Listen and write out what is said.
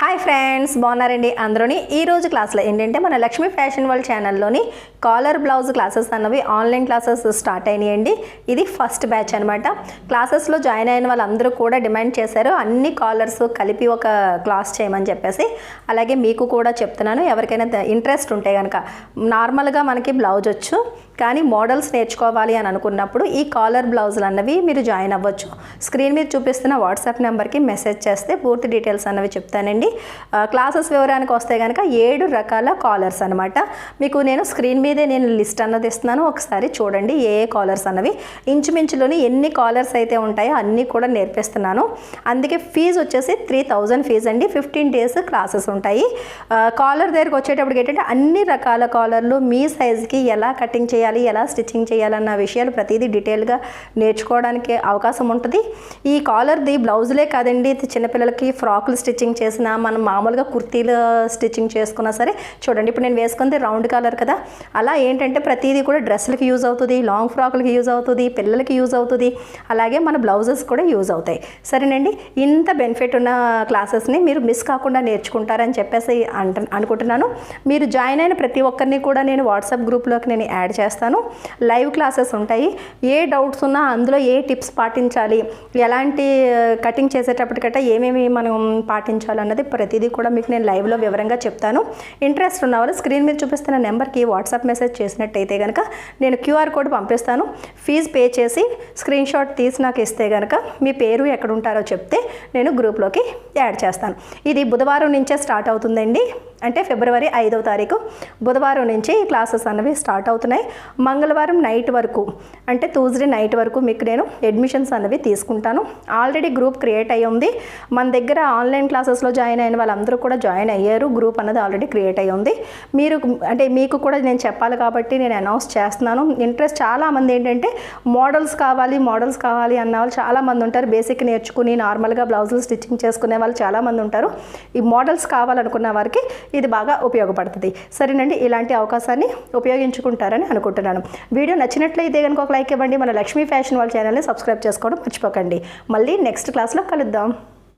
Hi friends బాగున్నారండి అందరూని. ఈ రోజు క్లాస్లో ఏంటంటే మన లక్ష్మీ ఫ్యాషన్ వరల్డ్ ఛానల్లోని కాలర్ బ్లౌజ్ క్లాసెస్ అన్నవి ఆన్లైన్ క్లాసెస్ స్టార్ట్ అయినాయండి. ఇది ఫస్ట్ బ్యాచ్ అనమాట క్లాసెస్లో జాయిన్ అయిన వాళ్ళందరూ కూడా డిమాండ్ చేశారు అన్ని కాలర్స్ కలిపి ఒక క్లాస్ చేయమని చెప్పేసి. అలాగే మీకు కూడా చెప్తున్నాను ఎవరికైనా ఇంట్రెస్ట్ ఉంటే కనుక నార్మల్గా మనకి బ్లౌజ్ వచ్చు కానీ మోడల్స్ నేర్చుకోవాలి అని అనుకున్నప్పుడు ఈ కాలర్ బ్లౌజులు అన్నవి మీరు జాయిన్ అవ్వచ్చు. స్క్రీన్ మీద చూపిస్తున్న వాట్సాప్ నెంబర్కి మెసేజ్ చేస్తే పూర్తి డీటెయిల్స్ అన్నవి చెప్తానండి. క్లాసెస్ వివరానికి వస్తే కనుక ఏడు రకాల కాలర్స్ అనమాట మీకు నేను స్క్రీన్ మీదే నేను లిస్ట్ అన్నది ఇస్తున్నాను. ఒకసారి చూడండి ఏ ఏ కాలర్స్ అన్నవి. ఇంచుమించులోని ఎన్ని కాలర్స్ అయితే ఉంటాయో అన్నీ కూడా నేర్పిస్తున్నాను. అందుకే ఫీజు వచ్చేసి త్రీ థౌజండ్ ఫీజు అండి. ఫిఫ్టీన్ డేస్ క్లాసెస్ ఉంటాయి. కాలర్ దగ్గరికి వచ్చేటప్పటికి ఏంటంటే అన్ని రకాల కాలర్లు మీ సైజుకి ఎలా కటింగ్ చేయాలి ఎలా స్టిచ్చింగ్ చేయాలన్న విషయాలు ప్రతిదీ డీటెయిల్గా నేర్చుకోవడానికి అవకాశం ఉంటుంది. ఈ కాలర్ది బ్లౌజులే కాదండి. చిన్నపిల్లలకి ఫ్రాకులు స్టిచ్చింగ్ చేసినా మనం మామూలుగా కుర్తీలు స్టిచ్చింగ్ చేసుకున్నా సరే చూడండి ఇప్పుడు నేను వేసుకుంది రౌండ్ కాలర్ కదా. అలా ఏంటంటే ప్రతిదీ కూడా డ్రెస్సులకి యూజ్ అవుతుంది లాంగ్ ఫ్రాకులకి యూజ్ అవుతుంది పిల్లలకి యూజ్ అవుతుంది. అలాగే మన బ్లౌజెస్ కూడా యూజ్ అవుతాయి. సరేనండి ఇంత బెనిఫిట్ ఉన్న క్లాసెస్ని మీరు మిస్ కాకుండా నేర్చుకుంటారని చెప్పేసి అంట అనుకుంటున్నాను. మీరు జాయిన్ అయిన ప్రతి ఒక్కరిని కూడా నేను వాట్సాప్ గ్రూప్లోకి నేను యాడ్ చేస్తాను. లైవ్ క్లాసెస్ ఉంటాయి. ఏ డౌట్స్ ఉన్నా అందులో ఏ టిప్స్ పాటించాలి? ఎలాంటి కటింగ్ చేసేటప్పటికట్ట ఏమేమి మనం పాటించాలన్నది ప్రతిదీ కూడా మీకు నేను లైవ్లో వివరంగా చెప్తాను. ఇంట్రెస్ట్ ఉన్న వాళ్ళు స్క్రీన్ మీద చూపిస్తున్న నెంబర్కి వాట్సాప్ మెసేజ్ చేసినట్టయితే కనుక నేను క్యూఆర్ కోడ్ పంపిస్తాను. ఫీజు పే చేసి స్క్రీన్ షాట్ తీసి నాకు ఇస్తే కనుక మీ పేరు ఎక్కడ ఉంటారో చెప్తే నేను గ్రూప్లోకి యాడ్ చేస్తాను. ఇది బుధవారం నుంచే స్టార్ట్ అవుతుందండి. అంటే ఫిబ్రవరి ఐదవ తారీఖు బుధవారం నుంచి క్లాసెస్ అనేవి స్టార్ట్ అవుతున్నాయి. మంగళవారం నైట్ వరకు అంటే ట్యూస్డే నైట్ వరకు మీకు నేను అడ్మిషన్స్ అనేవి తీసుకుంటాను. ఆల్రెడీ గ్రూప్ క్రియేట్ అయ్యి ఉంది. మన దగ్గర ఆన్లైన్ క్లాసెస్లో జాయిన్ అయిన వాళ్ళందరూ కూడా జాయిన్ అయ్యారు. గ్రూప్ అన్నది ఆల్రెడీ క్రియేట్ అయ్యి ఉంది. మీరు అంటే మీకు కూడా నేను చెప్పాలి కాబట్టి నేను అనౌన్స్ చేస్తున్నాను. ఇంట్రెస్ట్ చాలామంది ఏంటంటే మోడల్స్ కావాలి మోడల్స్ కావాలి అన్న వాళ్ళు చాలామంది ఉంటారు. బేసిక్ నేర్చుకుని నార్మల్గా బ్లౌజులు స్టిచ్చింగ్ చేసుకునే వాళ్ళు చాలామంది ఉంటారు. ఈ మోడల్స్ కావాలనుకున్న వారికి ఇది బాగా ఉపయోగపడుతుంది. సరేనండి ఇలాంటి అవకాశాన్ని ఉపయోగించుకుంటారని అనుకుంటున్నాను. అనుకుంటున్నాను. వీడియో నచ్చినట్లయితే కనుక ఒక లైక్ ఇవ్వండి. మన లక్ష్మీ ఫ్యాషన్ వాళ్ళ ఛానల్ని సబ్స్క్రైబ్ చేసుకోవడం మర్చిపోకండి. మళ్ళీ నెక్స్ట్ క్లాస్లో కలుద్దాం.